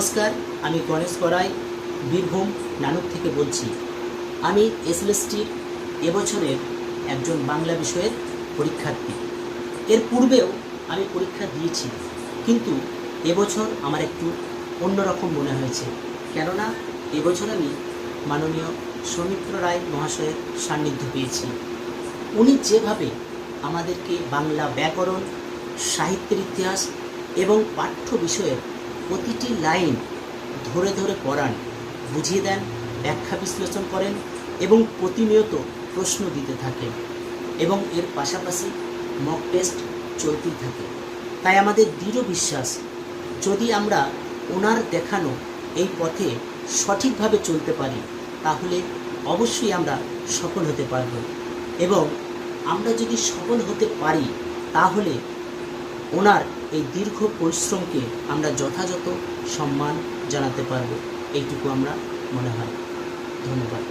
নমস্কার, আমি গণেশ করাই বীরভূম, নানুক থেকে বলছি। আমি এসএলএসটির এবছরের একজন বাংলা বিষয়ের পরীক্ষার্থী। এর পূর্বেও আমি পরীক্ষা দিয়েছি, কিন্তু এবছর আমার একটু অন্যরকম মনে হয়েছে। কেননা, এবছর আমি মাননীয় সৌমিত্র রায় মহাশয়ের সান্নিধ্য পেয়েছি। উনি যেভাবে আমাদেরকে বাংলা ব্যাকরণ, সাহিত্যের ইতিহাস এবং পাঠ্য বিষয়ের প্রতিটি লাইন ধরে ধরে পড়ান, বুঝিয়ে দেন, ব্যাখ্যা বিশ্লেষণ করেন এবং প্রতিনিয়ত প্রশ্ন দিতে থাকেন এবং এর পাশাপাশি মক টেস্ট চলতেই থাকে। তাই আমাদের দৃঢ় বিশ্বাস, যদি আমরা ওনার দেখানো এই পথে সঠিকভাবে চলতে পারি, তাহলে অবশ্যই আমরা সফল হতে পারব এবং আমরা যদি সফল হতে পারি, তাহলে ওনার এই দীর্ঘ পরিশ্রমকে আমরা যথাযথ সম্মান জানাতে পারব। এইটুকু আমরা মনে হয়। ধন্যবাদ।